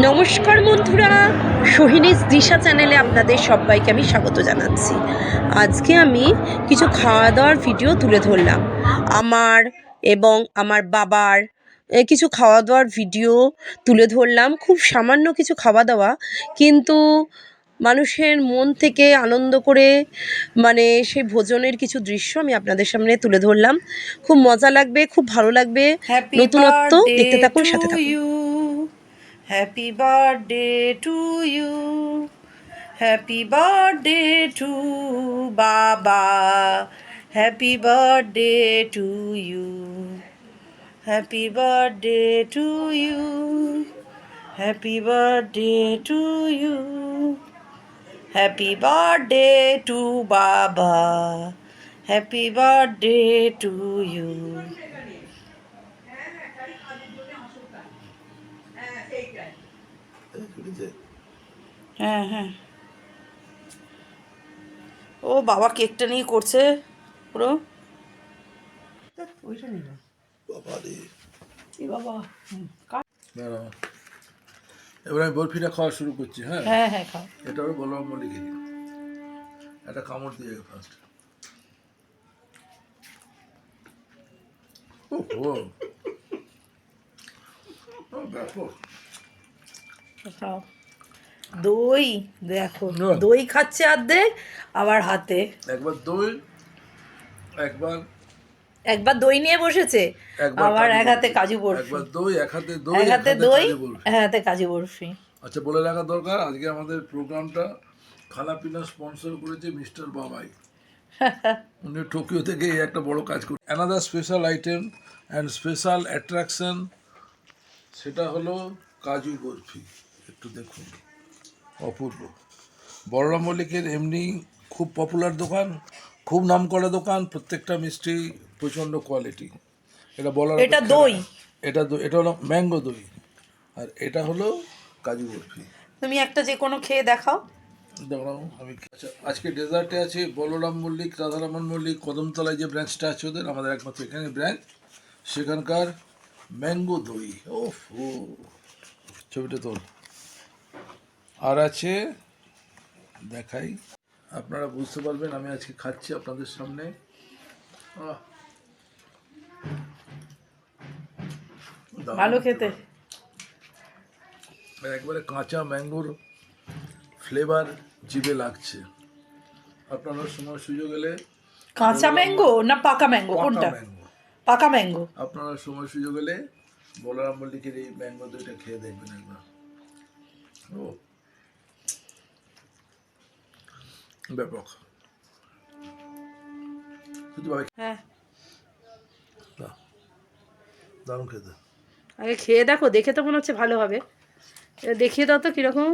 নমস্কার বন্ধুরা সোহিনীস দিশা চ্যানেলে আপনাদের সবাইকে আমি স্বাগত জানাচ্ছি। আজকে আমি কিছু খাওয়া দাওয়ার ভিডিও তুলে ধরলাম। আমার এবং আমার বাবার কিছু খাওয়া দাওয়ার ভিডিও তুলে ধরলাম খুব সামান্য কিছু খাওয়া দাওয়া কিন্তু মানুষের মন থেকে আনন্দ করে মানে সেই ভোজনের কিছু দৃশ্য আমি আপনাদের সামনে তুলে ধরলাম। খুব মজা লাগবে খুব ভালো লাগবে। নতুনত্ব দেখতে থাকুন সাথে থাকুন। Happy birthday to you. Happy birthday to Baba. Happy birthday to you. Happy birthday to you. Happy birthday to you. Happy birthday to Baba. Happy birthday to you. You. হ্যাঁ হ্যাঁ। ও বাবা কেকটা নিয়ে করছে পুরো। ওইটা নিল বাবা। এবার আমি বরফিটা খাওয়া শুরু করছি হ্যাঁ? হ্যাঁ হ্যাঁ খাও। এটা হবে বলরাম মল্লিকের একটা কামড় দিয়ে ফার্স্ট ও ব্যাপক। খাও। দই দেখো দই খাচ্ছে অর্ধেক আবার হাতে। একবার দই একবার একবার দই নিয়ে বসেছে আবার এক হাতে কাজু বরফি। একবার দই এক হাতে দই এক হাতে দই এক হাতে কাজু বরফি। আচ্ছা বলে রাখা দরকার আজকে আমাদের প্রোগ্রামটা স্পন্সর করেছে মিস্টার বাবাই। উনি টোকিও থেকে এই একটা বড় কাজ করে another special item and special attraction সেটা হলো কাজু বরফি। একটু দেখুন। অপূর্ব। বলরাম মল্লিকের এমনি খুব পপুলার দোকান খুব নাম করা দোকান প্রত্যেকটা মিষ্টি প্রচণ্ড কোয়ালিটি এটা বলার এটা দই। এটা দই- এটা হলো ম্যাঙ্গো দই। আর এটা হলো কাজু বরফি। তুমি একটা যে কোনো খেয়ে দেখাও। দাঁড়াও আমি আচ্ছা আজকে ডেজার্টে আছে বলরাম মল্লিক রাধারমন মল্লিক কদমতলায় যে ব্রাঞ্চটা আছে ওদের আমাদের একমাত্র এখানে ব্রাঞ্চ সেখানকার ম্যাঙ্গো দই। ও। ছবিটা তোল। আর আছে দেখাই। আপনারা বুঝতে পারবেন আমি আজকে খাচ্ছি আপনাদের সামনে। ভালো খেতে। একবারে কাঁচা ম্যাঙ্গোর ফ্লেভার জিভে লাগছে। আপনারা সময় সুযোগ এলে কাঁচা ম্যাঙ্গো না পাকা ম্যাঙ্গো? কোনটা? ম্যাঙ্গো। পাকা ম্যাঙ্গো। আপনারা সময় সুযোগ এলে বলরাম মল্লিকের এই ম্যাঙ্গো দুইটা খেয়ে দেখবেন একবার। ও। ব্যাপক হ্যাঁ। দারুণ খেতে। আগে খেয়ে দেখো দেখে তো মনে হচ্ছে ভালো হবে। দেখিয়ে দাও তো কীরকম।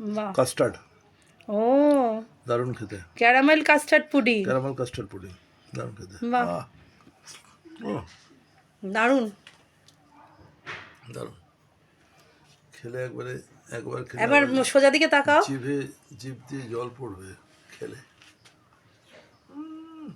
বাহ কাস্টার্ড ও। দারুণ খেতে। Caramel custard pudding. Caramel custard pudding. দারুণ খেতে। বাহ। দারুণ। দারুণ। খেলে একবারে একবার খেলে এবার সোজা দিকে তাকাও। জিভে জিভ দিয়ে জল পড়বে খেলে। উম।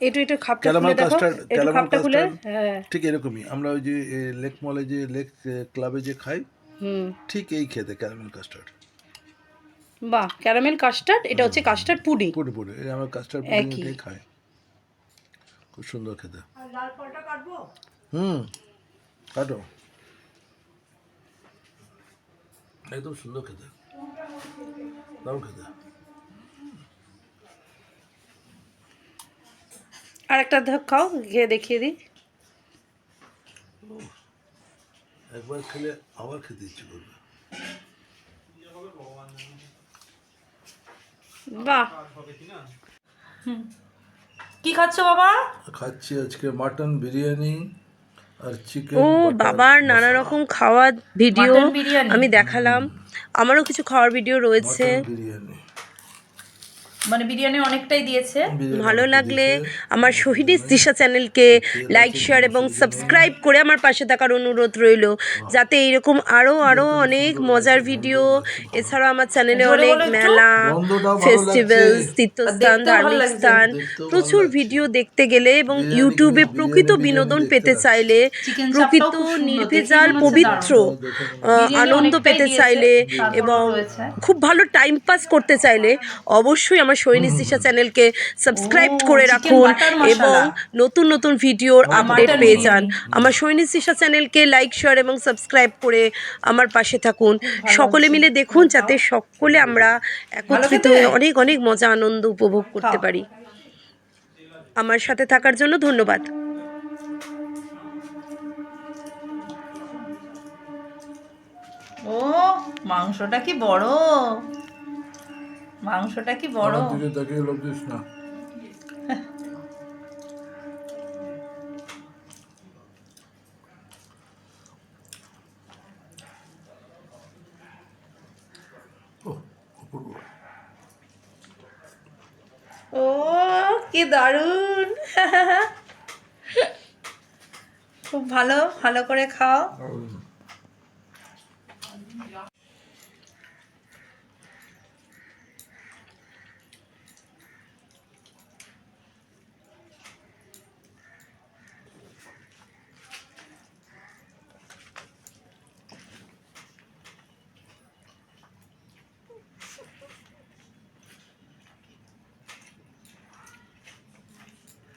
একটু একটু খাপটা খুলে দেখো। একটু খাপটা খুলে। হ্যাঁ। ঠিক এরকমই। আমরা ওই যে লেক মলে যে লেক ক্লাবে যে খাই হুম। ঠিক এই খেতে ক্যারামেল কাস্টার্ড বাহ ক্যারামেল কাস্টার্ড এটা হচ্ছে কাস্টার্ড পুডিং পুরো এই আমার কাস্টার্ড। পুডিংটাই খাই। খুব সুন্দর খেতে। হুম কাটো। একদম সুন্দর খেতে। দারুণ খেতে। আর একটা খাও খেয়ে দেখিয়ে দিই। একবার খেলে আবার খেতে ইচ্ছে করবে। বাহ। কি খাচ্ছ বাবা? খাচ্ছি আজকে মাটন বিরিয়ানি। ও বাবার নানা রকম খাওয়ার ভিডিও আমি দেখালাম। আমারও কিছু খাওয়ার ভিডিও রয়েছে। বিরিয়ানি মানে বিরিয়ানি অনেকটাই দিয়েছে। ভালো লাগলে আমার শহীদিস দিশা চ্যানেলকে লাইক শেয়ার এবং সাবস্ক্রাইব করে আমার পাশে থাকার অনুরোধ রইল। যাতে এইরকম আরও আরও অনেক মজার ভিডিও এছাড়াও আমার চ্যানেলে অনেক মেলা গন্ধটাও ভালো ফেস্টিভ্যাল তীর্থস্থান ধার্মিক স্থান প্রচুর ভিডিও দেখতে গেলে এবং ইউটিউবে প্রকৃত বিনোদন পেতে চাইলে প্রকৃত নির্ভেজাল পবিত্র আনন্দ পেতে চাইলে এবং খুব ভালো টাইম পাস করতে চাইলে অবশ্যই আমার সৈনিস দিশা চ্যানেলকে সাবস্ক্রাইব করে রাখুন এবং নতুন নতুন ভিডিওর আপডেট পেয়ে যান। আমার সৈনিস দিশা চ্যানেলকে লাইক শেয়ার এবং সাবস্ক্রাইব করে আমার পাশে থাকুন। সকলে মিলে দেখুন যাতে সকলে আমরা একত্রিত হয়ে অনেক অনেক মজা আনন্দ উপভোগ করতে পারি। আমার সাথে থাকার জন্য ধন্যবাদ। ও মাংসটা কি বড়? মাংসটা কি বড়? দিকে তাকিয়ে লোভ দিস না। ও কি দারুণ। খুব ভালো ভালো করে খাও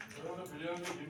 এটাকে পুরো দুটো সন্দেশ দিয়ে দাও ওই সন্দেশ অনেক আছে কি ওই পেরো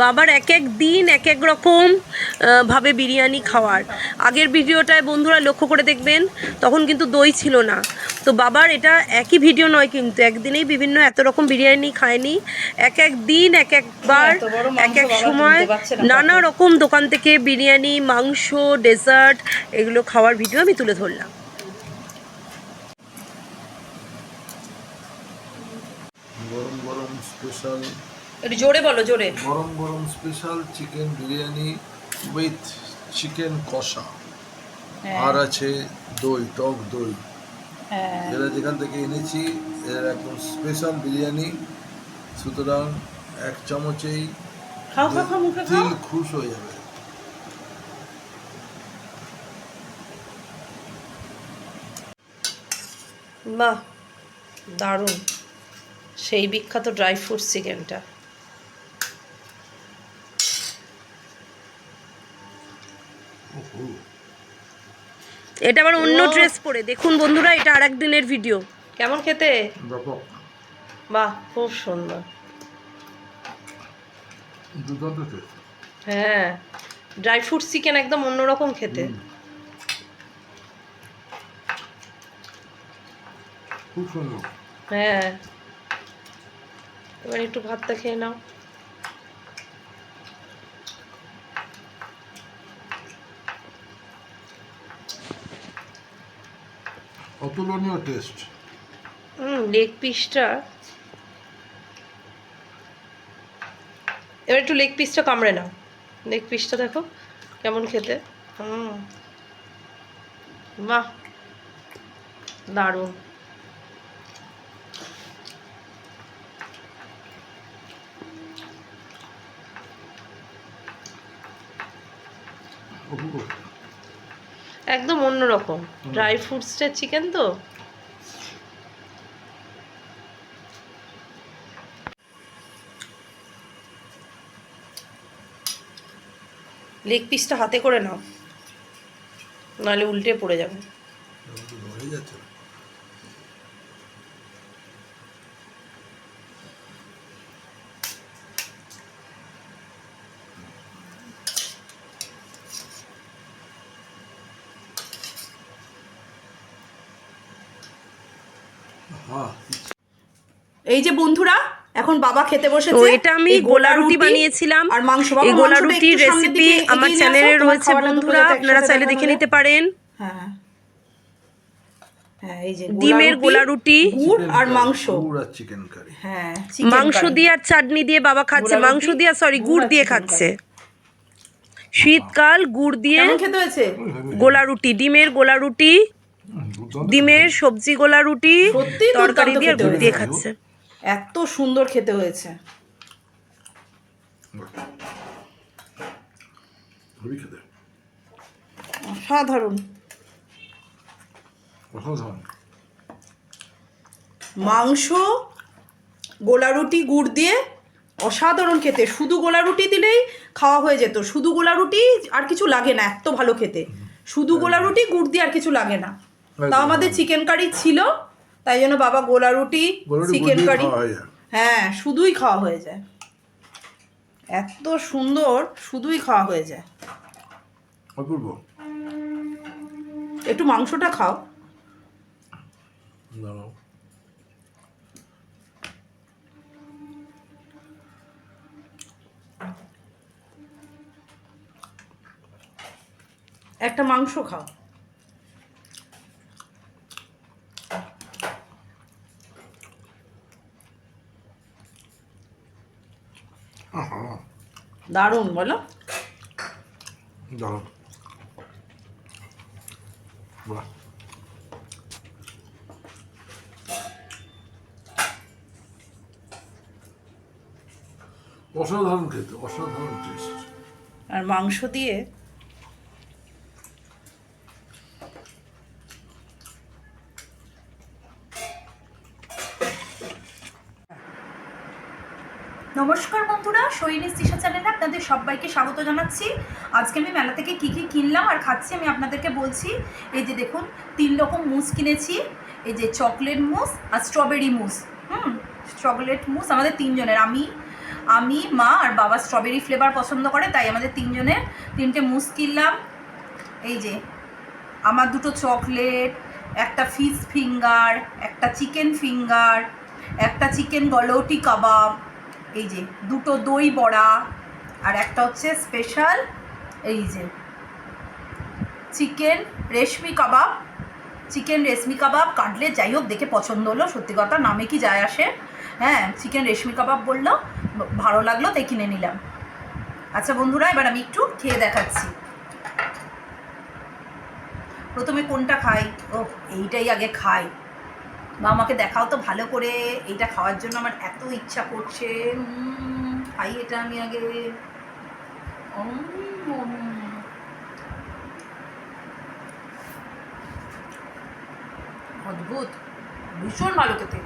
বাবার এক এক দিন এক এক রকম ভাবে বিরিয়ানি খাওয়ার। আগের ভিডিওটায় বন্ধুরা লক্ষ্য করে দেখবেন তখন কিন্তু দই ছিল না। তো বাবার এটা একই ভিডিও নয় কিন্তু একদিনেই বিভিন্ন এত রকম বিরিয়ানি খায়নি। এক এক দিন এক একবার এক এক সময় নানা রকম দোকান থেকে বিরিয়ানি মাংস ডেজার্ট এগুলো খাওয়ার ভিডিও আমি তুলে ধরলাম। গরম গরম স্পেশাল একটু জোরে বলো জোরে। গরম গরম special chicken biryani with chicken কষা। আর আছে দই টক দই। হ্যাঁ। এরা যেখান থেকে এনেছি এর একদম স্পেশাল বিরিয়ানি। সুতরাং এক চামচেই খাও খাও খাও মুখে খাও। খুশ হয়ে যাবে। বাহ দারুণ। সেই বিখ্যাত ড্রাই ফ্রুট চিকেনটা এটা আবার অন্য ড্রেস পরে। দেখুন বন্ধুরা এটা আর দিনের ভিডিও কেমন খেতে? বাহ খুব সুন্দর। হ্যাঁ ড্রাই ফ্রুট চিকেন একদম অন্যরকম খেতে। খুব সুন্দর। হ্যাঁ। এবার একটু ভাতটা খেয়ে নাও। অতুলনীয় টেস্ট। হুম লেগ পিসটা এবার একটু লেগ পিসটা কামড়ে নাও। লেগ পিসটা দেখো কেমন খেতে। হুম। বাহ দারুণ। অপূর্ব একদম অন্যরকম। ড্রাই ফ্রুটসের চিকেন তো? লেগ পিসটা হাতে করে নাও। নাহলে উল্টে পড়ে যাবে। এই যে বন্ধুরা এখন বাবা খেতে বসেছে তো এটা আমি গোলা রুটি বানিয়েছিলাম। আর মাংস বাবা এই গোলা রুটির রেসিপি আমার চ্যানেলে রয়েছে বন্ধুরা আপনারা চাইলে দেখে নিতে পারেন। হ্যাঁ। হ্যাঁ এই যে গোলা ডিমের গোলা রুটি গুড় আর মাংস। চিকেন কারি হ্যাঁ মাংস দিয়ে আর চাটনি দিয়ে বাবা খাচ্ছে মাংস দিয়ে সরি গুড় দিয়ে খাচ্ছে। শীতকাল গুড় দিয়ে খেতে হয়েছে? গোলা রুটি ডিমের গোলা রুটি ডিমের সবজি গোলা রুটি তরকারি দিয়ে গুড় দিয়ে খাচ্ছে। এত সুন্দর খেতে হয়েছে। অসাধারণ। মাংস গোলা রুটি গুড় দিয়ে অসাধারণ খেতে। শুধু গোলা রুটি দিলেই খাওয়া হয়ে যেত। শুধু গোলা রুটি আর কিছু লাগে না এত ভালো খেতে। শুধু গোলা রুটি গুড় দিয়ে আর কিছু লাগে না। তাও আমাদের চিকেন কারি ছিল। তাই জন্য বাবা গোলা রুটি চিকেন কারি। হয়ে। হ্যাঁ শুধুই খাওয়া হয়ে যায়। এত সুন্দর শুধুই খাওয়া হয়ে যায়। অপূর্ব। একটু মাংসটা খাও। একটা মাংস খাও। দারুণ বলো। দাঁড়াও বাহ। অসাধারণ খেতে অসাধারণ টেস্ট আর মাংস দিয়ে? নমস্কার বন্ধুরা, সৈনিক দিশা চ্যানেলে আপনাদের সবাইকে স্বাগত জানাচ্ছি। আজকে আমি মেলা থেকে কী কী কিনলাম আর খাচ্ছি আমি আপনাদেরকে বলছি। এই যে দেখুন, তিন রকম মুস কিনেছি। এই যে চকলেট মুস আর স্ট্রবেরি মুস। হুম চকলেট মুস আমাদের তিনজনের। আমি আমি, মা আর বাবা স্ট্রবেরি ফ্লেভার পছন্দ করে, তাই আমাদের তিনজনের তিনটে মুস কিনলাম। এই যে, আমার দুটো চকলেট একটা ফিশ ফিঙ্গার একটা চিকেন ফিঙ্গার একটা চিকেন গলৌটি কাবাব এই যে, দুটো দই বড়া, আর একটা হচ্ছে স্পেশাল এই যে chicken reshmi kebab chicken reshmi kebab cutlet যাই হোক, দেখে পছন্দ হলো, সত্যি কথা, নামে কি যায় আসে? হ্যাঁ চিকেন রেশমি কাবাব বলল, ভালো লাগল, তাই কিনে নিলাম। আচ্ছা বন্ধুরা, এবার আমি একটু খেয়ে দেখাচ্ছি। প্রথমে কোনটা খাই? ও এইটাই আগে খাই। বা আমাকে দেখাও তো ভালো করে, এইটা খাওয়ার জন্য আমার এত ইচ্ছা করছে। খাই এটা আমি আগে। অদ্ভুত, ভীষণ ভালো খেতে।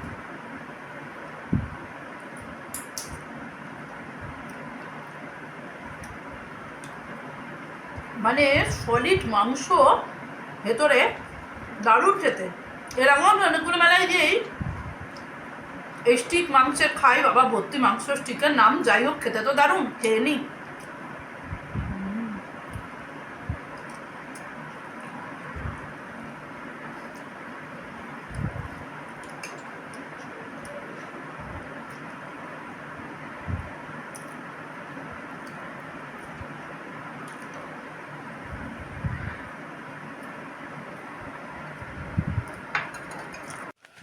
মানে সলিড মাংস ভেতরে দারুণ খেতে। এর আগেও আমি অনেকগুলো মেলায় গিয়েই এই স্টিক মাংসের খাই, বাবা, ভর্তি মাংস স্টিকের নাম যাই হোক, খেতে তো দারুণ, খেয়ে নিই।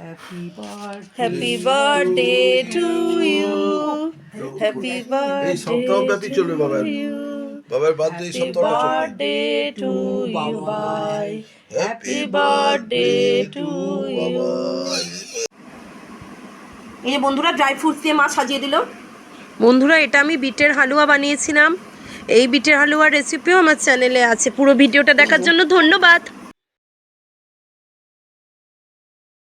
Happy birthday happy birthday to you happy এই বার্থডে সপ্তাহব্যাপী চলবে বাবার? বার্থডে এই সপ্তাহটা চলবে। Birthday to you bye happy birthday to বাবা এই যে বন্ধুরা ড্রাই ফ্রুটস দিয়ে মা সাজিয়ে দিল। বন্ধুরা এটা আমি বিটের হালুয়া বানিয়েছিলাম। এই বিটের হালুয়ার রেসিপিও আমার চ্যানেলে আছে। পুরো ভিডিওটা দেখার জন্য ধন্যবাদ।